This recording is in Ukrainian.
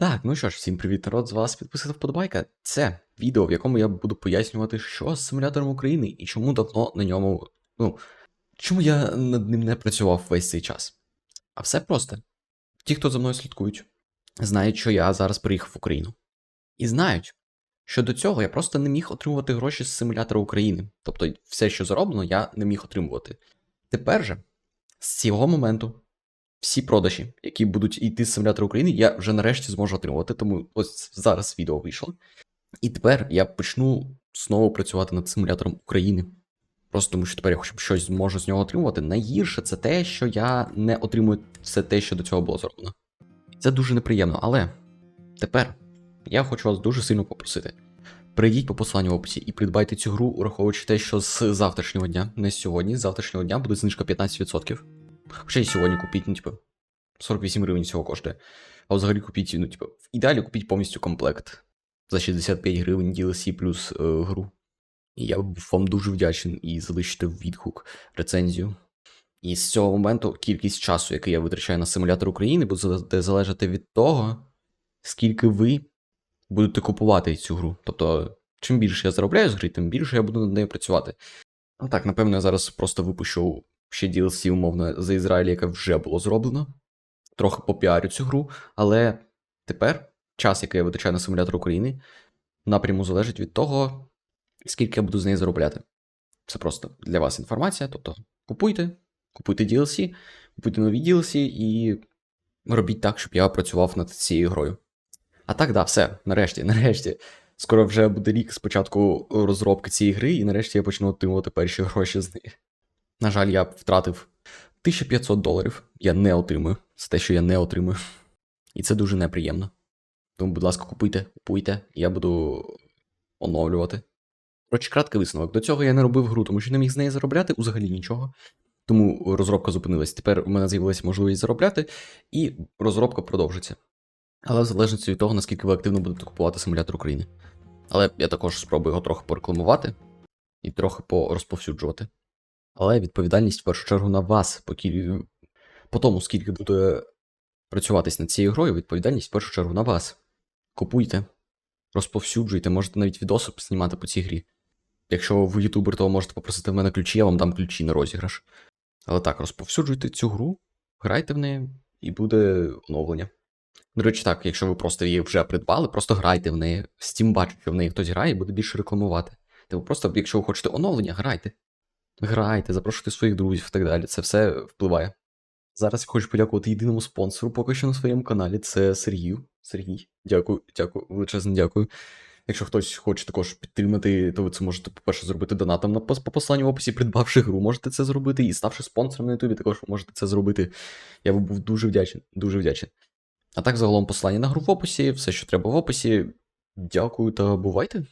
Так, ну що ж, всім привіт, народ, з вас підписана вподобайка. Це відео, в якому я буду пояснювати, що з симулятором України і чому давно на ньому. Ну, чому я над ним не працював весь цей час. А все просто. Ті, хто за мною слідкують, знають, що я зараз приїхав в Україну. І знають, що до цього я просто не міг отримувати гроші з симулятора України. Тобто, все, що зароблено, я не міг отримувати. Тепер же, з цього моменту, всі продажі, які будуть йти з симулятора України, я вже нарешті зможу отримувати. Тому ось зараз відео вийшло. І тепер я почну знову працювати над симулятором України. Просто тому що тепер я хоча б щось зможу з нього отримувати. Найгірше це те, що я не отримую все те, що до цього було зроблено. Це дуже неприємно, але тепер я хочу вас дуже сильно попросити. Перейдіть по посиланню в описі і придбайте цю гру, ураховуючи те, що з завтрашнього дня, не сьогодні, з завтрашнього дня буде знижка 15%. Хоча і сьогодні купіть, ну, типу, 48 гривень всього коштує. А взагалі купіть, ну, типу, в ідеалі купіть повністю комплект за 65 гривень DLC плюс е, гру. І я був вам дуже вдячний і залишите відгук, рецензію. І з цього моменту кількість часу, який я витрачаю на симулятор України, буде залежати від того, скільки ви будете купувати цю гру. Тобто, чим більше я заробляю з гри, тим більше я буду над нею працювати. Ну так, напевно, я зараз просто випущу ще DLC, умовно, за Ізраїль, яке вже було зроблено. Трохи попіарю цю гру, але тепер час, який я витрачаю на симулятор України, напряму залежить від того, скільки я буду з неї заробляти. Це просто для вас інформація. Тобто, купуйте, купуйте DLC, купуйте нові DLC і робіть так, щоб я працював над цією грою. А так, да, все, нарешті, нарешті. Скоро вже буде рік з початку розробки цієї гри, і нарешті я почну отримувати перші гроші з неї. На жаль, я втратив 1500 доларів. Я не отримую. Це те, що я не отримую. І це дуже неприємно. Тому, будь ласка, купуйте, купуйте, я буду оновлювати. Коротше, краткий висновок. До цього я не робив гру, тому що не міг з неї заробляти взагалі нічого. Тому розробка зупинилась. Тепер у мене з'явилася можливість заробляти, і розробка продовжиться. Але в залежності від того, наскільки ви активно будете купувати симулятор України. Але я також спробую його трохи порекламувати і трохи порозповсюджувати. Але відповідальність в першу чергу на вас, по, кіль... по тому, скільки буде працюватись над цією грою, відповідальність в першу чергу на вас. Купуйте, розповсюджуйте, можете навіть відоси знімати по цій грі. Якщо ви ютубер, то можете попросити в мене ключі, я вам дам ключі на розіграш. Але так, розповсюджуйте цю гру, грайте в неї, і буде оновлення. До речі, так, якщо ви просто її вже придбали, просто грайте в неї. Steam бачить, що в неї хтось грає і буде більше рекламувати. Типу, просто, якщо ви хочете оновлення, грайте. Грайте, запрошуйте своїх друзів і так далі. Це все впливає. Зараз я хочу подякувати єдиному спонсору поки що на своєму каналі. Це Сергію. Сергій, дякую, дякую, величезно дякую. Якщо хтось хоче також підтримати, то ви це можете, по-перше, зробити донатом на по посланню в описі, придбавши гру, можете це зробити, і ставши спонсором на Ютубі, також можете це зробити. Я був дуже вдячний, дуже вдячний. А так, загалом, послання на гру в описі, все, що треба в описі. Дякую та бувайте.